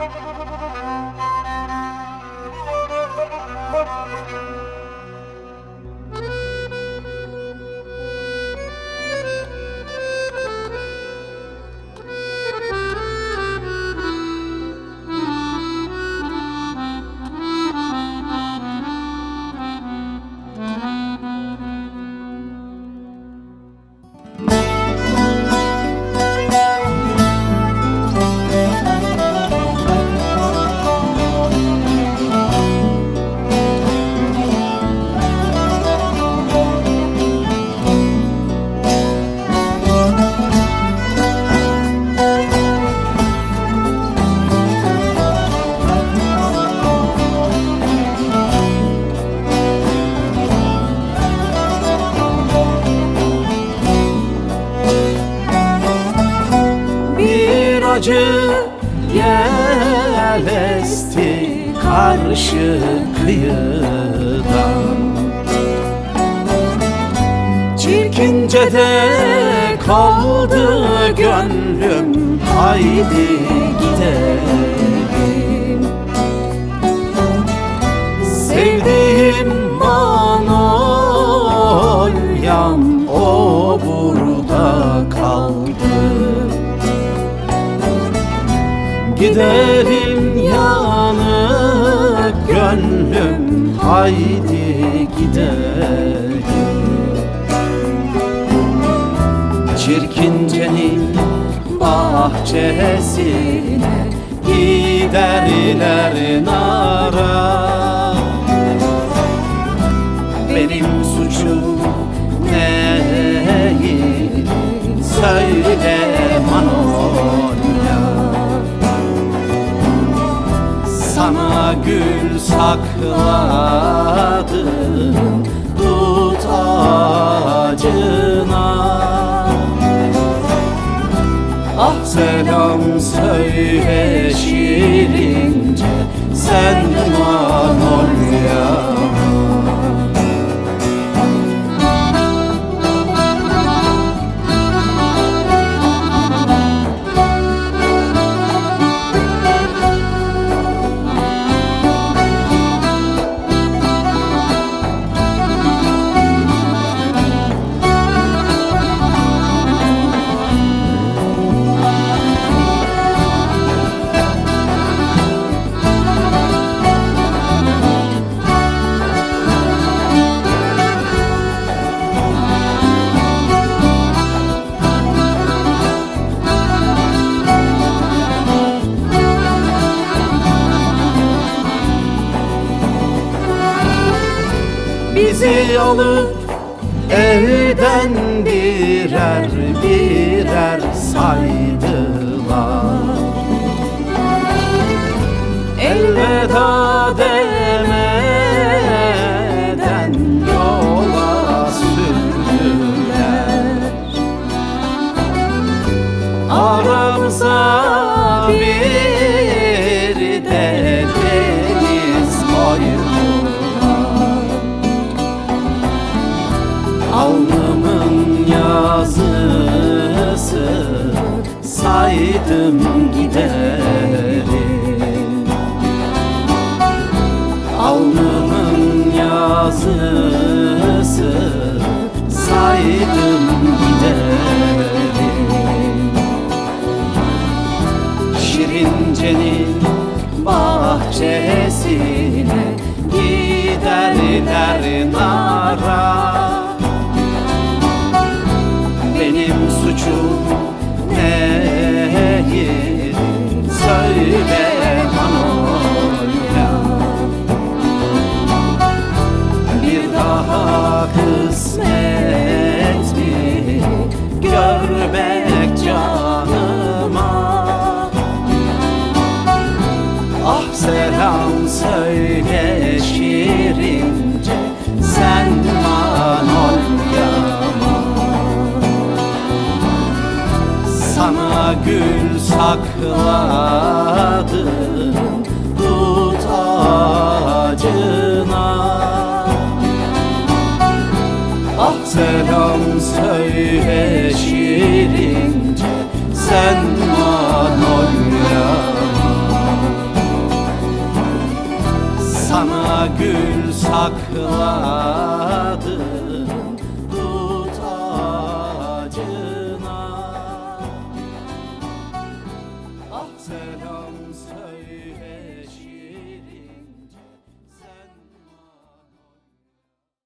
Bir acı yel esti karşı kıyıdan Çirkince de kaldı gönlüm Haydi gidelim Giderim yanık gönlüm Haydi gidelim. Çirkincenin bahçesine Giderler nara gül sakladım Dut ağacına Ah selam söyle şirince Sen Bizi alıp evden birer birer saydılar yazısı saydım giderim. Alnımın yazısı saydım giderim. Şirince'nin bahçesine giderler nara suçum neydi söyle Manolya Bir daha kısmet mi? Görmek canıma. Ah selam söyle şirince sen Manolya'ma Sana gül sakladım dut ağacına. Ah selam söyle şirince sen Manolya'ma sana gül sakladım